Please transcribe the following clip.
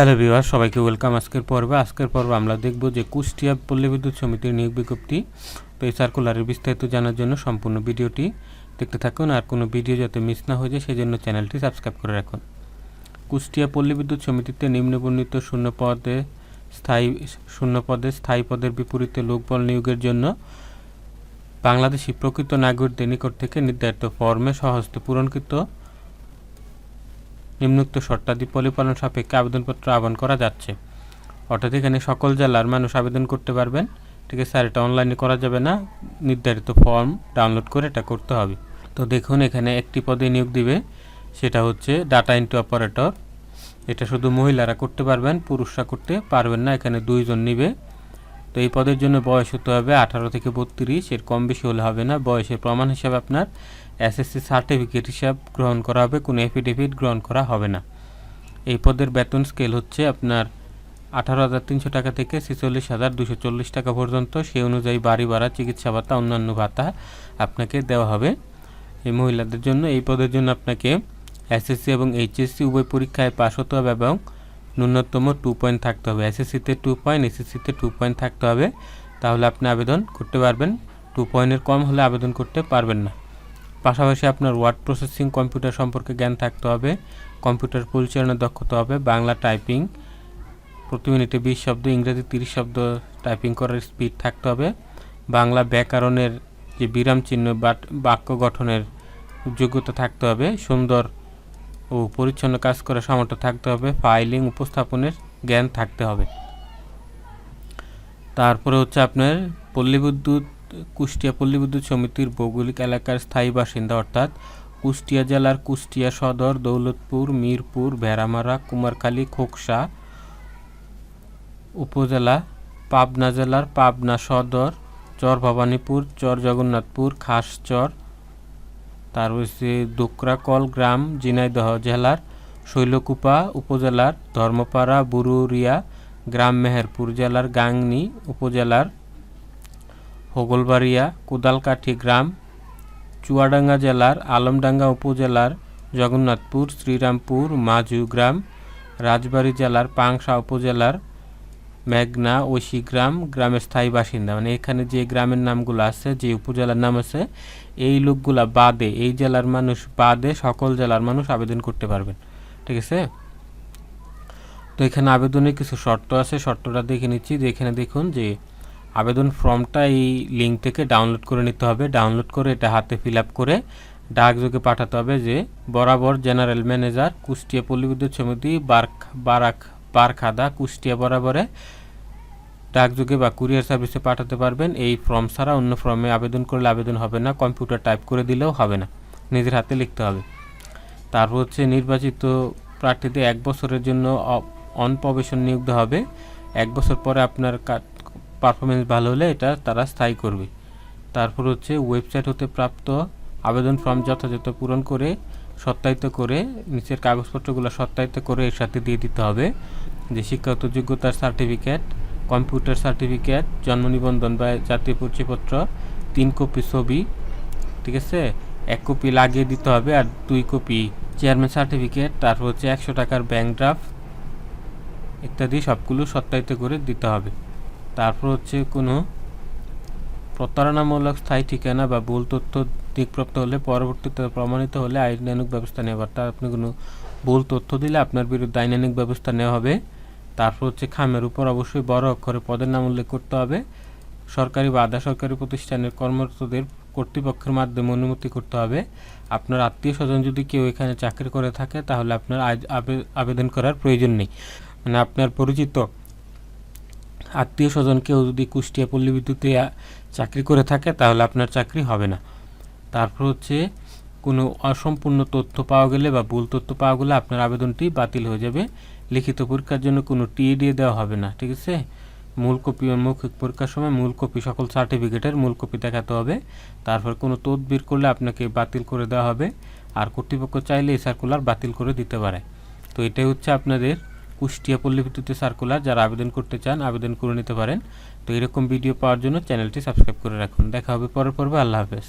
Hello viewer সবাইকে welcome. আজকের পর্বে আজকের পর্বে আমরা দেখব যে কুষ্টিয়া পল্লী বিদ্যুৎ সমিতির নিয়োগ বিজ্ঞপ্তি। তো এই সার্কুলারের বিস্তারিত জানার জন্য সম্পূর্ণ ভিডিওটি দেখতে থাকুন। আর কোনো ভিডিও যাতে মিস না হয়ে যায় সেই জন্য চ্যানেলটি সাবস্ক্রাইব করে রাখুন। কুষ্টিয়া পল্লী বিদ্যুৎ সমিতিতে নিম্নবর্ণিত শূন্য পদে স্থায়ী, শূন্য পদে স্থায়ী পদের বিপরীতে লোকবল নিয়োগের জন্য বাংলাদেশি প্রকৃত নাগরিকদের নিকট থেকে নির্ধারিত ফর্মে সহজতে পূরণকৃত নিম্নোক্ত শর্তাদি পরিপালন সাপেক্ষে আবেদনপত্র আহ্বান করা যাচ্ছে। অর্থাৎ এখানে সকল জেলার মানুষ আবেদন করতে পারবেন। ঠিক আছে স্যার এটা অনলাইনে করা যাবে না। নির্ধারিত ফর্ম ডাউনলোড করে এটা করতে হবে। তো দেখুন, এখানে একটি পদে নিয়োগ দিবে। সেটা হচ্ছে ডাটা এন্ট্রি অপারেটর এটা শুধু মহিলারা করতে পারবেন, পুরুষরা করতে পারবেন না। এখানে দুইজন নিবে। তো এই পদের জন্য বয়স হতে হবে আঠারো থেকে বত্রিশ, এর কম বেশি হলে হবে না। বয়সের প্রমাণ হিসাবে আপনার এসএসসি সার্টিফিকেট হিসাব গ্রহণ করা হবে, কোনো এফিডেভিট গ্রহণ করা হবে না। এই পদের বেতন স্কেল হচ্ছে আপনার আঠারো হাজার তিনশো টাকা থেকে ছেচল্লিশ হাজার দুশো চল্লিশ টাকা পর্যন্ত। সেই অনুযায়ী বাড়ি ভাড়া, চিকিৎসা ভাতা, অন্যান্য ভাতা আপনাকে দেওয়া হবে। এই মহিলাদের জন্য, এই পদের জন্য আপনাকে এসএসসি এবং এইচএসসি উভয় পরীক্ষায় পাশ হতে হবে এবং ন্যূনতম টু পয়েন্ট থাকতে হবে। এসএসসিতে টু পয়েন্ট এসএসসিতে টু পয়েন্ট থাকতে হবে। তাহলে আপনি আবেদন করতে পারবেন। টু পয়েন্টের কম হলে আবেদন করতে পারবেন না। পাশাপাশি আপনার ওয়ার্ড প্রসেসিং কম্পিউটার সম্পর্কে জ্ঞান থাকতে হবে। কম্পিউটার পরিচালনার দক্ষতা হবে। বাংলা টাইপিং প্রতি মিনিটে বিশ শব্দ, ইংরেজি তিরিশ শব্দ টাইপিং করার স্পিড থাকতে হবে। বাংলা ব্যাকরণের যে বিরাম চিহ্ন বাক্য গঠনের যোগ্যতা থাকতে হবে। সুন্দর ও পরিচ্ছন্ন কাজ করার সামর্থ্য থাকতে হবে ফাইলিং উপস্থাপনের জ্ঞান থাকতে হবে। তারপরে হচ্ছে আপনার পল্লী বিদ্যুৎ কুষ্টিয়া পল্লী বিদ্যুৎ সমিতির ভৌগোলিক এলাকার স্থায়ী বাসিন্দা অর্থাৎ কুষ্টিয়া জেলার কুষ্টিয়া সদর, দৌলতপুর, মিরপুর, ভেড়ামারা, কুমারখালী, খোকসা উপজেলা, পাবনা জেলার পাবনা সদর চর ভবানীপুর চর জগন্নাথপুর খাসচর তার হচ্ছে দোকরাকল গ্রাম ঝিনাইদহ জেলার শৈলকুপা উপজেলার ধর্মপাড়া বুরুরিয়া গ্রাম, মেহেরপুর জেলার গাংনী উপজেলার হোগলবাড়িয়া কোদালকাঠি গ্রাম, চুয়াডাঙ্গা জেলার আলমডাঙ্গা উপজেলার জগন্নাথপুর, শ্রীরামপুর, মাজু গ্রাম, রাজবাড়ী জেলার পাংশা উপজেলার মেঘনা ঐশী গ্রাম, গ্রামের স্থায়ী বাসিন্দা। মানে এখানে যে গ্রামের নামগুলো আছে, যে উপজেলার নাম আছে, এই লোকগুলা বাদে, এই জেলার মানুষ বাদে সকল জেলার মানুষ আবেদন করতে পারবেন। ঠিক আছে? তো এখানে আবেদনের কিছু শর্ত আছে। শর্তটা দেখে নিচ্ছি যে এখানে দেখুন যে আবেদন ফর্মটা এই লিঙ্ক থেকে ডাউনলোড করে নিতে হবে। ডাউনলোড করে এটা হাতে ফিল আপ করে ডাকযোগে পাঠাতে হবে যে বরাবর জেনারেল ম্যানেজার কুষ্টিয়া পল্লী বিদ্যুৎ সমিতি বার্ক বারাক বারখাদা, কুষ্টিয়া বরাবরে ডাকযোগে বা কুরিয়ার সার্ভিসে পাঠাতে পারবেন। এই ফর্ম ছাড়া অন্য ফর্মে আবেদন করলে আবেদন হবে না, কম্পিউটার টাইপ করে দিলেও হবে না। নিজের হাতে লিখতে হবে। তারপর হচ্ছে নির্বাচিত প্রার্থীদের এক বছরের জন্য অন প্রবেশন নিয়োগ হবে। এক বছর পরে আপনার পারফরমেন্স ভালো হলে এটা তারা স্থায়ী করবে। তারপর হচ্ছে ওয়েবসাইট হতে প্রাপ্ত আবেদন ফর্ম যথাযথ পূরণ করে সত্যায়িত করে, নিচের কাগজপত্রগুলো সত্যায়িত করে এর সাথে দিয়ে দিতে হবে। যে শিক্ষাগত যোগ্যতার সার্টিফিকেট কম্পিউটার সার্টিফিকেট, জন্ম নিবন্ধন বা জাতীয় পরিচয়পত্র, তিন কপি ছবি, ঠিক আছে? এক কপি লাগিয়ে দিতে হবে আর দুই কপি চেয়ারম্যান সার্টিফিকেট তারপর হচ্ছে একশো টাকার ব্যাংক ড্রাফট ইত্যাদি সবগুলো সত্যায়িত করে দিতে হবে। তারপর হচ্ছে কোনো প্রতারণামূলক স্থায়ী ঠিকানা বা ভুল তথ্য দিকপ্রাপ্ত হলে পরবর্তীতে প্রমাণিত হলে আইনানুক ব্যবস্থা নেওয়া অর্থাৎ আপনি কোনো ভুল তথ্য দিলে আপনার বিরুদ্ধে আইনানুক ব্যবস্থা নেওয়া হবে। তারপর হচ্ছে খামের উপর অবশ্যই বড় অক্ষরে পদের নাম উল্লেখ করতে হবে। সরকারি বা আধা সরকারি প্রতিষ্ঠানের কর্মরতদের কর্তৃপক্ষের মাধ্যমে অনুমতি করতে হবে। আপনার আত্মীয় স্বজন যদি কেউ এখানে চাকরি করে থাকে, তাহলে আপনার আবেদন করার প্রয়োজন নেই। মানে আপনার পরিচিত আত্মীয় স্বজন কেউ যদি কুষ্টিয়া পল্লী বিদ্যুতে চাকরি করে থাকে, তাহলে আপনার চাকরি হবে না। তারপর হচ্ছে কোনো অসম্পূর্ণ তথ্য পাওয়া গেলে বা ভুল তথ্য পাওয়া গেলে আপনার আবেদনটি বাতিল হয়ে যাবে। লিখিত পরীক্ষার জন্য কোনো টিএডিএ দেওয়া হবে না, ঠিক আছে? মূল কপি মৌখিক পরীক্ষার সময় মূল কপি সকল সার্টিফিকেটের মূল কপি দেখাতে হবে। তারপর কোনো তদবির করলে আপনাকে বাতিল করে দেওয়া হবে। আর কর্তৃপক্ষ চাইলে এই সার্কুলার বাতিল করে দিতে পারে। তো এটাই হচ্ছে আপনাদের কুষ্টিয়া পল্লী বিদ্যুতের সার্কুলার যারা আবেদন করতে চান, আবেদন করে নিতে পারেন। তো এরকম ভিডিও পাওয়ার জন্য চ্যানেলটি সাবস্ক্রাইব করে রাখুন। দেখা হবে পরের পর্বে। আল্লাহ হাফেজ।